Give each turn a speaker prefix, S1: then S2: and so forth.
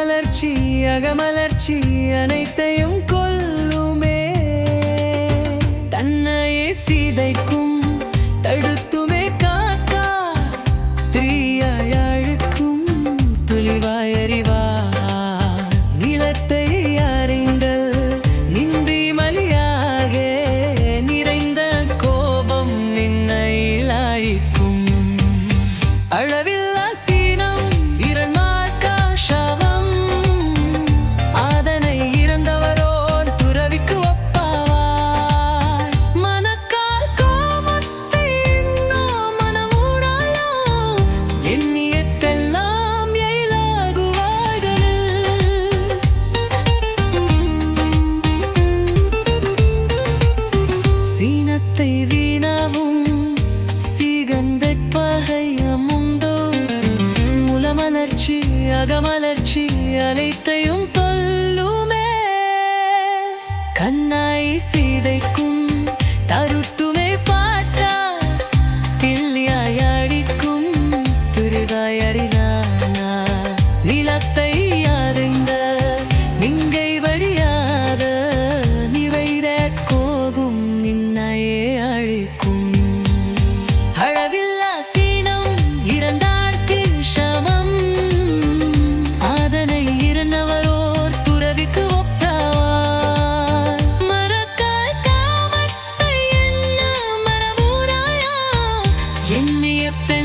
S1: மலர்ச்சி அகமலர்ச்சி அனைத்தையும் கொல்லுமே. தன்னையே சீதைக்கும் மலர்ச்சி அகமலர்ச்சி அனைத்தையும் தொல்லுமே கண்ணாய் சீதைக்கும் தருத்துமே பாட்டா தில்லியாய் அடிக்கும் துரிவாய் அறிந்த Give me a bit.